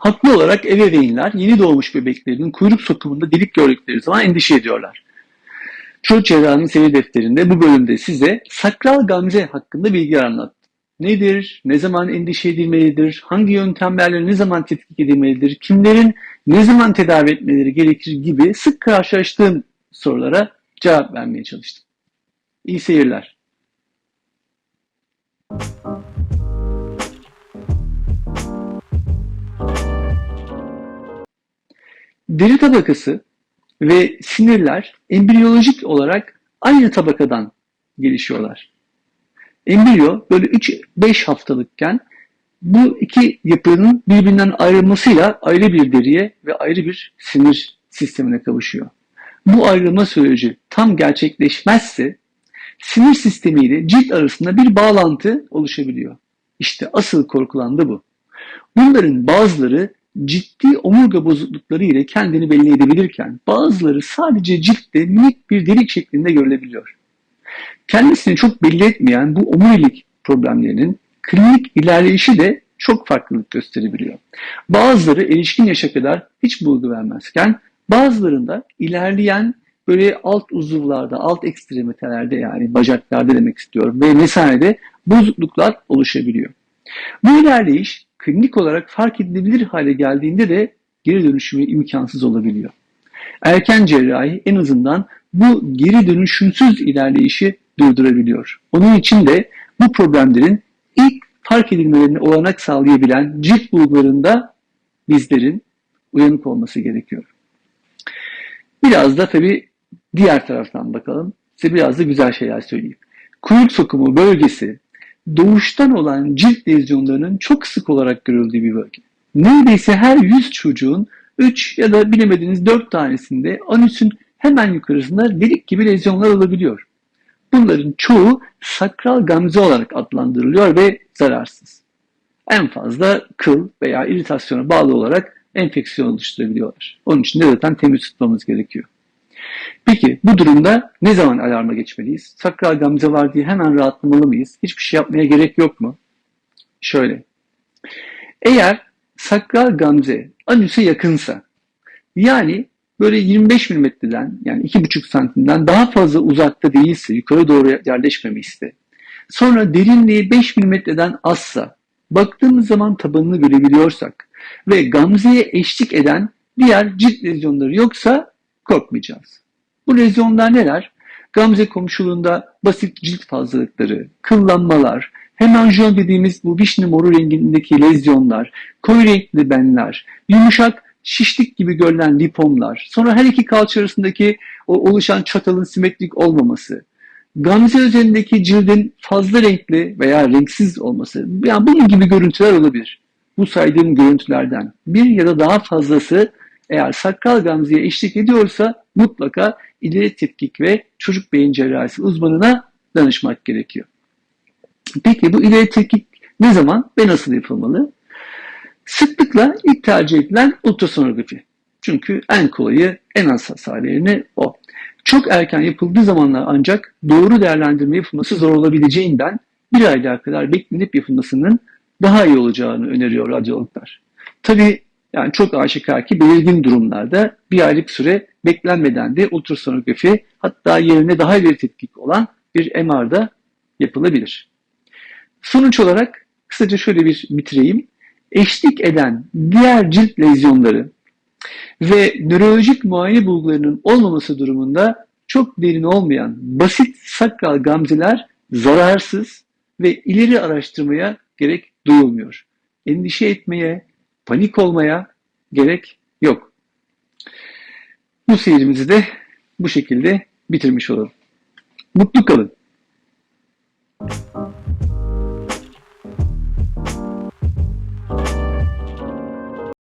Haklı olarak ebeveynler yeni doğmuş bebeklerinin kuyruk sokumunda delik gördükleri zaman endişe ediyorlar. Çocuk cerrahının seyir defterinde bu bölümde size sakral gamze hakkında bilgiler anlattım. Nedir, ne zaman endişe edilmelidir, hangi yöntemlerle ne zaman tetkik edilmelidir, kimlerin ne zaman tedavi etmeleri gerekir gibi sık karşılaştığım sorulara cevap vermeye çalıştım. İyi seyirler. Deri tabakası ve sinirler embriyolojik olarak aynı tabakadan gelişiyorlar. Embriyo böyle 3-5 haftalıkken bu iki yapının birbirinden ayrılmasıyla ayrı bir deriye ve ayrı bir sinir sistemine kavuşuyor. Bu ayrılma süreci tam gerçekleşmezse sinir sistemi ile cilt arasında bir bağlantı oluşabiliyor. İşte asıl korkulan da bu. Bunların bazıları ciddi omurga bozuklukları ile kendini belli edebilirken bazıları sadece ciltte minik bir delik şeklinde görülebiliyor. Kendisini çok belli etmeyen bu omurilik problemlerinin klinik ilerleyişi de çok farklılık gösterebiliyor. Bazıları erişkin yaşa kadar hiç bulgu vermezken bazılarında ilerleyen böyle alt uzuvlarda, alt ekstremitelerde yani bacaklarda demek istiyorum ve vesairede bozukluklar oluşabiliyor. Bu ilerleyiş klinik olarak fark edilebilir hale geldiğinde de geri dönüşümü imkansız olabiliyor. Erken cerrahi en azından bu geri dönüşümsüz ilerleyişi durdurabiliyor. Onun için de bu problemlerin ilk fark edilmelerine olanak sağlayabilen cilt bulgularında bizlerin uyanık olması gerekiyor. Biraz da tabii diğer taraftan bakalım. Size biraz da güzel şeyler söyleyeyim. Kuyruk sokumu bölgesi doğuştan olan cilt lezyonlarının çok sık olarak görüldüğü bir bölge. Neredeyse her 100 çocuğun 3 ya da bilemediğiniz 4 tanesinde anüsün hemen yukarısında delik gibi lezyonlar olabiliyor. Bunların çoğu sakral gamze olarak adlandırılıyor ve zararsız. En fazla kıl veya iritasyona bağlı olarak enfeksiyon oluşturabiliyorlar. Onun için de zaten temiz tutmamız gerekiyor. Peki bu durumda ne zaman alarma geçmeliyiz? Sakral gamze var diye hemen rahatlamalı mıyız? Hiçbir şey yapmaya gerek yok mu? Şöyle. Eğer sakral gamze anüse yakınsa yani böyle 25 milimetreden yani 2,5 santimden daha fazla uzakta değilse, yukarı doğru yerleşmemişse, sonra derinliği 5 milimetreden azsa, baktığımız zaman tabanını görebiliyorsak ve gamzeye eşlik eden diğer cilt lezyonları yoksa korkmayacağız. Bu lezyonlar neler? Gamze komşuluğunda basit cilt fazlalıkları, kıllanmalar, hemanjiyon dediğimiz bu vişne moru rengindeki lezyonlar, koyu renkli benler, yumuşak şişlik gibi görülen lipomlar, sonra her iki kalça arasındaki o oluşan çatalın simetrik olmaması, gamze üzerindeki cildin fazla renkli veya renksiz olması, yani bunun gibi görüntüler olabilir. Bu saydığım görüntülerden bir ya da daha fazlası eğer sakral gamzeye eşlik ediyorsa mutlaka ileri tetkik ve çocuk beyin cerrahisi uzmanına danışmak gerekiyor. Peki bu ileri tetkik ne zaman ve nasıl yapılmalı? Sıklıkla ilk tercih edilen ultrasonografi. Çünkü en kolayı, en az hasar vereni o. Çok erken yapıldığı zamanlar ancak doğru değerlendirme yapılması zor olabileceğinden bir aylığa kadar beklenip yapılmasının daha iyi olacağını öneriyor radyologlar. Tabi yani çok aşikar ki belirgin durumlarda bir aylık süre beklenmeden de ultrasonografi hatta yerine daha ileri tetkik olan bir MR'da yapılabilir. Sonuç olarak kısaca şöyle bir bitireyim. Eşlik eden diğer cilt lezyonları ve nörolojik muayene bulgularının olmaması durumunda çok derin olmayan basit sakral gamzeler zararsız ve ileri araştırmaya gerek duyulmuyor. Endişe etmeye, panik olmaya gerek yok. Bu seyirimizi de bu şekilde bitirmiş olalım. Mutlu kalın.